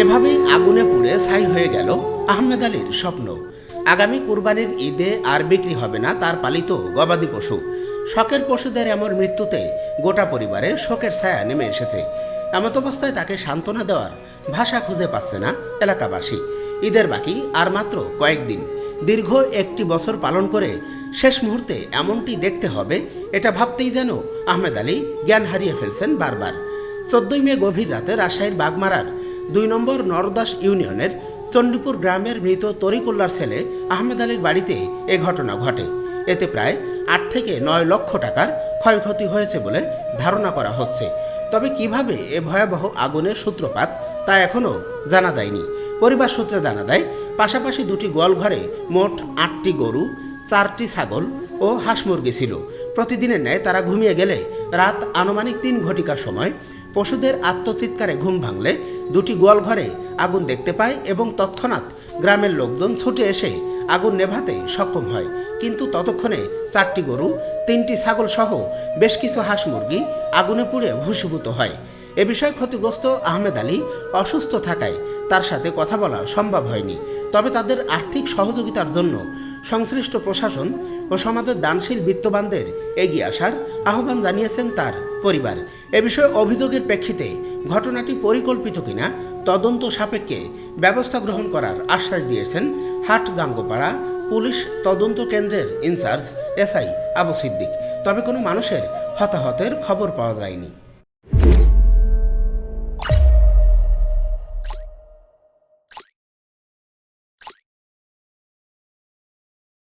এভাবেই আগুনে পুড়ে ছাই হয়ে গেল আহমেদ আলীর স্বপ্ন। আগামী কুরবানির ঈদে আর বিক্রি হবে না তার পালিত গবাদি পশু। শখের পশুদের এমন মৃত্যুতে গোটা পরিবারে শোকের ছায়া নেমে এসেছে। এমত অবস্থায় তাকে সান্ত্বনা দেওয়ার ভাষা খুঁজে পাচ্ছে না এলাকাবাসী। ঈদের বাকি আর মাত্র কয়েকদিন। দীর্ঘ একটি বছর পালন করে শেষ মুহূর্তে এমনটি দেখতে হবে এটা ভাবতেই যেন আহমেদ আলী জ্ঞান হারিয়ে ফেলছেন বারবার। চোদ্দই মে গভীর রাতে রাজশাহীর বাগমারার দুই নম্বর নরদাস ইউনিয়নের চণ্ডীপুর গ্রামের মৃত তরিকুল্লার ছেলে আহমেদ আলীর বাড়িতে এ ঘটনা ঘটে। এতে প্রায় আট থেকে নয় লক্ষ টাকার ক্ষয়ক্ষতি হয়েছে বলে ধারণা করা হচ্ছে। তবে কীভাবে এ ভয়াবহ আগুনের সূত্রপাত তা এখনও জানা যায়নি। পরিবার সূত্রে জানা দেয় পাশাপাশি দুটি গোয়ালঘরে মোট আটটি গরু, চারটি ছাগল ও হাঁস মুরগি ছিল। প্রতিদিনের ন্যায় তারা ঘুমিয়ে গেলে রাত আনুমানিক তিন ঘটিকার সময় পশুদের আত্মচিৎকারে ঘুম ভাঙলে দুটি গোয়ালঘরে আগুন দেখতে পায় এবং তৎক্ষণাৎ গ্রামের লোকজন ছুটে এসে আগুন নেভাতে সক্ষম হয়। কিন্তু ততক্ষণে চারটি গরু, তিনটি ছাগল সহ বেশ কিছু হাঁস মুরগি আগুনে পুড়ে ভূষীভূত হয়। এ বিষয়ে ক্ষতিগ্রস্ত আহমেদ আলী অসুস্থ থাকায় তার সাথে কথা বলা সম্ভব হয়নি। তবে তাদের আর্থিক সহযোগিতার জন্য সংশ্লিষ্ট প্রশাসন ও সমাজের দানশীল বিত্তবানদের এগিয়ে আসার আহ্বান জানিয়েছেন তার পরিবার। এ বিষয়ে অভিযোগের প্রেক্ষিতে ঘটনাটি পরিকল্পিত কিনা, তদন্ত সাপেক্ষে ব্যবস্থা গ্রহণ করার আশ্বাস দিয়েছেন হাট গাঙ্গোপাড়া পুলিশ তদন্ত কেন্দ্রের ইনচার্জ এসআই আবু সিদ্দিক। তবে কোনো মানুষের হতাহতের খবর পাওয়া যায়নি।